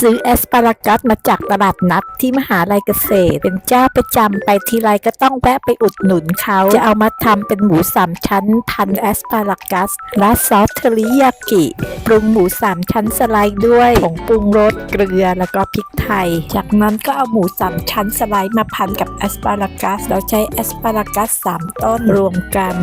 ซื้อแอสปารากัสมาจากตลาดนัดที่มหาลัยเกษตร เป็นเจ้าประจำไปทีไรก็ต้องแวะไปอุดหนุนเขา จะเอามาทำเป็นหมูสามชั้น พันแอสปารากัสราดซอสเทอริยากิ ปรุงหมูสามชั้นสไลด์ด้วยผงปรุงรสเกลือแล้วก็พริกไทย จากนั้นก็เอาหมูสามชั้นสไลด์มาพันกับแอสปารากัสแล้วใช้แอสปารากัสสามต้นรวมกัน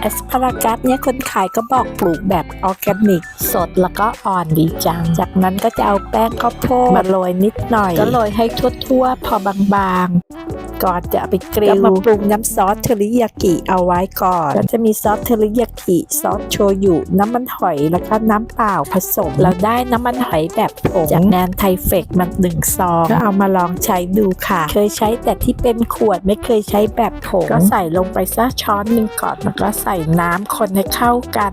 แอสพารากัสเนี่ยคนขายก็บอกปลูกแบบออร์แกนิก สดแล้วก็อ่อนดีจัง จากนั้นก็จะเอาแป้งข้าวโพดมาโรยนิดหน่อย ก็โรยให้ทั่วๆ พอบางๆ ก่อนจะเอาไปกริลมาปรุงน้ำซอสเทอริยากิเอาไว้ก่อนก็จะมีซอสเทอริยากิซอสโชยุน้ำมันหอยแล้วก็น้ำเปล่าผสมแล้วได้น้ำมันหอยแบบผงจากแนนไทเฟกมันหนึ่งซองก็เอามาลองใช้ดูค่ะ เคยใช้แต่ที่เป็นขวดไม่เคยใช้แบบผงก็ใส่ลงไปสักช้อนหนึ่งก่อนแล้วก็ใส่น้ำคนให้เข้ากัน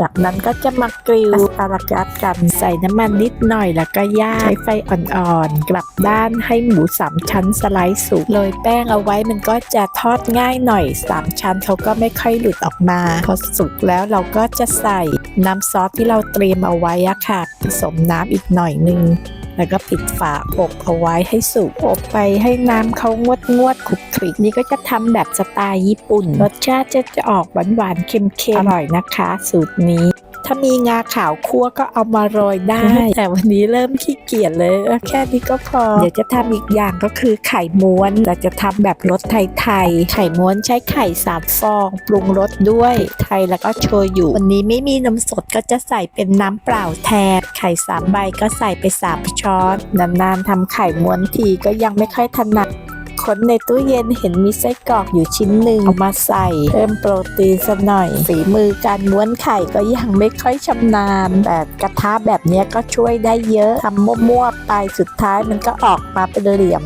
จากนั้นก็จะมากริลสปารากัสกันใส่น้ำมันนิดหน่อยแล้วก็ย่างใช้ไฟอ่อนๆ กลับด้านให้หมูสามชั้นสไลด์สุกโรยแป้งเอาไว้มันก็จะทอดง่ายหน่อยสามชั้นเขาก็ไม่ค่อยหลุดออกมา พอสุกแล้วเราก็จะใส่น้ำซอสที่เราเตรียมเอาไว้อะค่ะผสมน้ำอีกหน่อยนึง แล้วก็ปิดฝาอบเอาไว้ให้สุกอบไปให้น้ำเขางวดงวดๆคลุกคลิกนี่ก็จะทำแบบสไตล์ญี่ปุ่น รสชาติจะจะออกหวานหวานๆเค็มๆอร่อยนะคะ สูตรนี้ ถ้ามีงาขาวคั่วก็เอามาโรยได้ แต่วันนี้เริ่มขี้เกียจเลยเออแค่นี้ก็พอ เดี๋ยวจะทำอีกอย่างก็คือไข่ม้วนแต่จะทำแบบรสไทยๆ ไข่ม้วนใช้ไข่สามฟองปรุงรสด้วยไทยแล้วก็โชยุวันนี้ไม่มีนมสดก็จะใส่เป็นน้ำเปล่าแทนไข่สามใบก็ใส่ไปสามช้อนนานๆทำไข่ม้วนทีก็ยังไม่ค่อยถนัด คนในตู้เย็นเห็นมีไส้กรอกอยู่ชิ้นหนึ่งเอามาใส่เพิ่มโปรตีนสักหน่อย ฝีมือการม้วนไข่ก็ยังไม่ค่อยชำนาญ แต่กระทะแบบเนี้ยก็ช่วยได้เยอะทำมั่วๆไปสุดท้ายมันก็ออกมาเป็นเหลี่ยม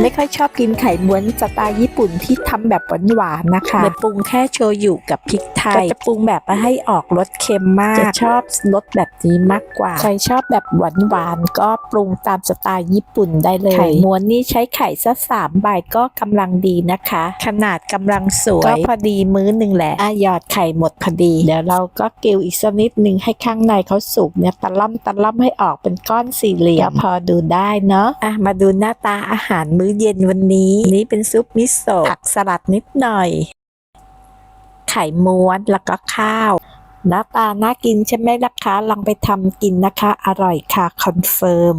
ไม่ค่อยชอบกินไข่ม้วนสไตล์ญี่ปุ่นที่ทำแบบหวานๆนะคะเลยปรุงแค่โชยุกับพริกไทยก็จะปรุงแบบมาให้ออกรสเค็มมากจะชอบรสแบบนี้มากกว่า ใครชอบแบบหวานๆก็ปรุงตามสไตล์ญี่ปุ่นได้เลย ไข่ม้วนนี่ใช้ไข่สักสามใบก็กำลังดีนะคะ ขนาดกำลังสวย ก็พอดีมื้อหนึ่งแหละอะหยอดไข่หมดพอดี เดี๋ยวเราก็เกลียวอีกสักนิดหนึ่งให้ข้างในเขาสุกเนี่ยตะล่อมตะล่อมให้ออกเป็นก้อนสี่เหลี่ยมพอดูได้เนาะอะมาดูหน้าตาอาหารมื้อเย็นวันนี้นี่เป็นซุปมิโซะผักสลัดนิดหน่อย ไข่ม้วนแล้วก็ข้าวหน้าตาน่ากินใช่ไหมล่ะคะลองไปทำกินนะคะ อร่อยค่ะ คอนเฟิร์ม